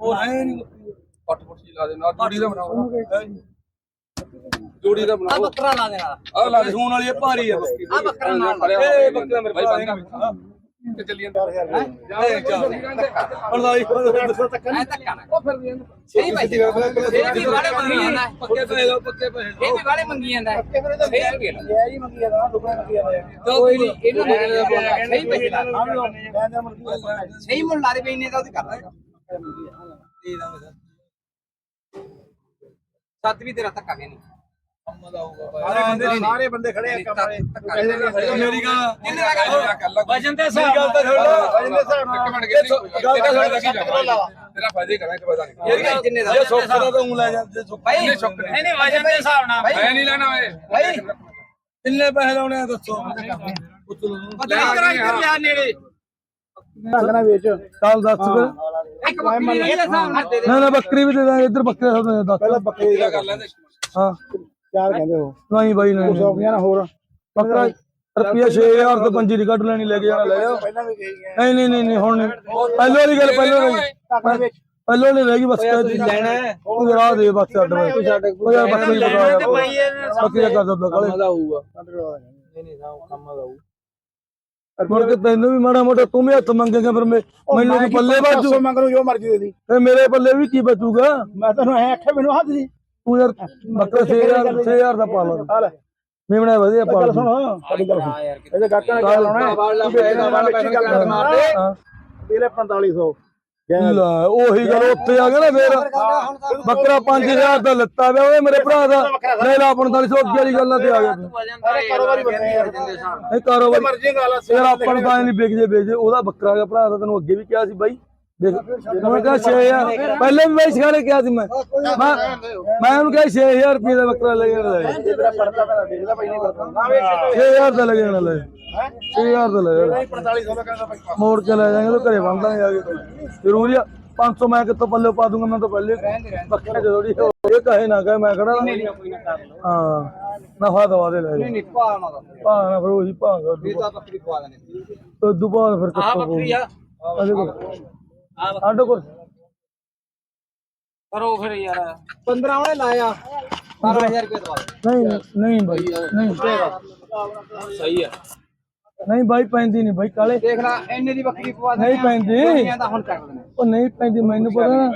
ਉਹ ਹੈ ਨਹੀਂ ਪੱਟ ਪੁੱਟ ਜੀ ਲਾ ਦੇ ਨਾਲ ਜੋੜੀ ਦਾ ਬਣਾਓ। ਜੋੜੀ ਦਾ ਆ ਬਣਾਓ ਬੱਕਰਾ ਲਾ ਦੇਣਾ। ਆ ਲਾ ਦੇ ਸੂਣ ਵਾਲੀ ਇਹ ਭਾਰੀ ਆ। ਬੱਕਰੀ ਆ ਬੱਕਰਾ ਨਾਲ। ਲਾ। ਇਹ ਬੱਕਰਾ ਮੇਰੇ ਭਾਈ ਬੰਦਾ ਤੇ ਚੱਲੀ ਜਾਂਦਾ। ਐ ਧੱਕਾ ਨਾ ਸਹੀ ਭਾਈ ਇਹ ਵੀ ਵਾਲੇ ਮੰਗੀ ਜਾਂਦਾ ਹੈ। ਪੱਕੇ ਪੈਸੇ ਲਓ ਪੱਕੇ ਪੈਸੇ ਇਹ ਵੀ ਵਾਲੇ ਮੰਗੀ ਜਾਂਦਾ ਹੈ। ਸਹੀ ਰੁਪਏ ਲਾ ਜੈ ਜੀ ਮੰਗੀ ਜਾਂਦਾ ਦੁਕਾਨ ਮੰਗੀ ਜਾਂਦਾ ਕੋਈ ਨਹੀਂ ਇਹਨੂੰ ਜਾਂਦਾ ਸਹੀ ਪੈਸੇ ਲਾ। ਸਹੀ ਮੁੱਲ ਲਾ ਦੇ ਬਈ ਇੰਨੇ ਦਾ ਉਹਦੀ ਕਰ ਦੇਗਾ ਸੱਤ ਵੀ ਤੇਰਾ ਧੱਕਾ ਕੇ ਨਹੀਂ ਸਾਰੇ ਬੰਦੇ ਖੜੇ ਆ ਕੰਮ ਵਾਲੇ। ਮੇਰੀ ਗੱਲ ਕਿੰਨੇ ਦਾ ਕਰ ਵਜਨ ਦੇ ਹਿਸਾਬ ਨਾਲ ਤਾਂ ਥੋੜਾ ਵਜਨ ਦੇ ਹਿਸਾਬ ਨਾਲ। ਇੱਕ ਮਿੰਟ। ਗੱਲ ਤਾਂ ਸਾਡਾ ਕੀ ਜਾਣਾ ਤੇਰਾ ਫਾਇਦੇ ਕਰਾਂ ਕਿ ਪਤਾ ਨਹੀਂ। ਜਿੰਨੇ ਦਾ ਇਹ ਸੁੱਖ ਦਾ ਤਾਂ ਲੈ ਜਾਂਦੇ ਸੁੱਖ ਨਹੀਂ ਨਹੀਂ ਵਜਨ ਦੇ ਹਿਸਾਬ ਨਾਲ। ਮੈਂ ਨਹੀਂ ਲੈਣਾ ਓਏ। ਭਾਈ ਕਿੰਨੇ ਪੈਸੇ ਲਾਉਣੇ ਆ ਦੱਸੋ? ਪਤਾ ਨਹੀਂ ਕਰਾਂ ਇੱਧਰ ਲਿਆ ਨੇੜੇ। ਲੱਗਣਾ ਵਿੱਚ। ਚੱਲ ਦੱਸ ਫਿਰ ਇੱਕ ਬੱਕਰੀ ਦੇ ਹਿਸਾਬ ਨਾਲ ਦੇ ਦੇ ਨਾ ਨਾ ਬੱਕਰੀ ਵੀ ਦੇ ਦਾਂਗੇ ਇੱਧਰ ਬੱਕਰੇ ਦਾ ਦੱਸ ਪਹਿਲਾਂ ਬੱਕਰੀ ਦਾ ਕਰ ਲੈਂਦੇ ਹਾਂ। ਚਾਰ ਕਹਿੰਦੇ ਹੋ ਨਹੀਂ ਬਾਈ ਨਹੀਂ 150 ਨਾ ਹੋਰ। ਬੱਕਰਾ ਰੁਪਿਆ 6000 ਤੋਂ ਪੰਜੀ ਦੀ ਕੱਢ ਲੈਣੀ ਲੈ ਕੇ ਜਾਣਾ ਲੈ ਜਾਓ। ਪਹਿਲਾਂ ਵੀ ਨਹੀਂ ਨਹੀਂ ਨਹੀਂ ਨਹੀਂ ਹੁਣ ਨਹੀਂ। ਪਹਿਲੋਂ ਵਾਲੀ ਗੱਲ ਪਹਿਲੋਂ ਨਹੀਂ ਵਿੱਚ। ਪਹਿਲੋਂ ਨਹੀਂ ਰਹਿ ਗਈ ਬਸ ਲੈਣਾ ਹੈ। ਉਹ ਜਰਾ ਦੇ ਬਸ ਛੱਡ ਵੇ ਉਹ ਯਾਰ ਬੱਕਰੀ ਬਤਾ ਯਾਰ ਬੱਕਰੀ ਦਾ ਕਰ ਦੋ ਕਾਲੇ ਮੁੜ ਕੇ ਤੈਨੂੰ ਵੀ ਮਾੜਾ ਮੋਟਾ ਤੂੰ ਵੀ ਹੱਥ ਮੰਗੇਗਾ ਫਿਰ ਮੈਂ ਮੈਨੂੰ ਪੱਲੇ ਬਾਜੂ ਮੰਗ ਲਓ ਜੋ ਮਰਜ਼ੀ ਦੇ ਦੀ। ਫਿਰ ਮੇਰੇ ਪੱਲੇ ਵੀ ਕੀ ਬਚੂਗਾ ਮੈਂ ਤੈਨੂੰ ਐ ਆਖਿਆ ਮੈਨੂੰ ਹੱਥ ਦੀ। ਤੂੰ ਯਾਰ ਬੱਕਰਾ 6000 6000 ਦਾ ਪਾ ਲਾ ਆ ਲੈ। ਮੇਮਣਾ ਵਧੀਆ ਪਾ ਗੱਲ ਸੁਣ ਸਾਡੀ ਗੱਲ ਸੁਣ। ਇਹਦੇ ਗਾਟਾਂ ਨੇ ਗੱਲ ਲਾਉਣਾ ਹੈ। ਹਾਂ। ਇਹਲੇ 4500 ਲੈ ਉਹੀ ਗੱਲ ਉੱਥੇ ਆ ਗਿਆ ਨਾ ਫੇਰ। ਬੱਕਰਾ 5000 ਦਾ ਲੱਤਾ ਪਿਆ ਓਏ ਮੇਰੇ ਭਰਾ ਦਾ। ਲੈ ਲਾ 4500 ਅੱਗੇ ਵਾਲੀ ਗੱਲਾਂ ਤੇ ਆ ਗਿਆ। ਅਰੇ ਕਾਰੋਬਾਰੀ ਬੰਦੇ ਯਾਰ ਇਹ ਕਾਰੋਬਾਰ ਮਰਜ਼ੀ ਗੱਲ ਆ ਯਾਰ ਆਪਾਂ ਨੂੰ ਤਾਂ ਨਹੀਂ ਵਿਕ ਜੇ ਵੇਚ ਜੇ ਉਹਦਾ ਬੱਕਰਾ ਦਾ ਭਰਾ ਦਾ ਤੈਨੂੰ ਅੱਗੇ ਵੀ ਕਿਹਾ ਸੀ ਬਾਈ। ਮੈਂ ਕਿਹਾ 6000 ਪਹਿਲੇ ਵੀ ਬਾਈ ਸਿਖਾਣੇ ਕਿਹਾ ਸੀ ਮੈਂ। ਮੈਂ ਮੈਂ ਉਹਨੂੰ ਕਿਹਾ 6000 ਰੁਪਏ ਦਾ ਬੱਕਰਾ ਲੈ ਕੇ ਲੈ ਤੇਰਾ ਪੜਦਾ ਪਹਿਲਾਂ ਦੇਖਦਾ ਭਾਈ ਨਹੀਂ ਪੜਦਾ ਨਾ ਵੇਚ 6000 ਦਾ ਲੈ ਕੇ ਲੈ। 6000 ਦਾ ਲੈ ਜਾ। 4500 ਦਾ ਕਹਿੰਦਾ ਭਾਈ ਮੋੜ ਕੇ ਲੈ ਜਾਾਂਗੇ ਤਾਂ ਘਰੇ ਬੰਦਾਂਗੇ ਆ ਕੇ ਜ਼ਰੂਰੀ ਆ। 500 ਮੈਂ ਕਿੱਥੋਂ ਪੱਲੇ ਪਾ ਦੂੰਗਾ ਮੈਂ ਤਾਂ ਪਹਿਲੇ ਬੱਕਰੇ ਜੋੜੀ ਇਹ ਕਹੇ ਨਾ ਕਹੇ ਮੈਂ ਖੜਾ ਹਾਂ। ਨਫਾ ਦਵਾ ਦੇ ਲੈ ਨਹੀਂ ਪਾ ਨਾ ਦਾ ਭਾ ਨਾ ਫਿਰ ਉਹੀ ਭਾਂਗਾ ਇਹ ਤਾਂ ਬੱਕਰੀ ਪਵਾ ਦੇਣੇ ਉਦੋਂ ਬਾਅਦ ਫਿਰ ਆ ਕਿੱਥੋਂ ਬੱਕਰੀ ਆ। ਕੋਲ ਆ ਸਾਡੇ ਕੋਲ। ਕਰੋ ਫਿਰ ਯਾਰ 15 ਉਹਨੇ ਲਾਇਆ। 12000 ਰੁਪਏ ਦਵਾ। ਦੇ ਨਹੀਂ ਨਹੀਂ ਬਾਈ ਨਹੀਂ। ਸਹੀ ਆ। ਨਹੀਂ ਬਾਈ ਪੈਂਦੀ ਨਹੀਂ ਬਾਈ ਕਾਲੇ। ਦੇਖ ਲੈ ਇੰਨੇ ਦੀ ਬੱਕਰੀ ਪਵਾ ਦੇ ਨਹੀਂ ਪੈਂਦੀ ਉਹ ਨਹੀਂ ਪੈਂਦੀ ਮੈਨੂੰ ਪਤਾ ਨਾ।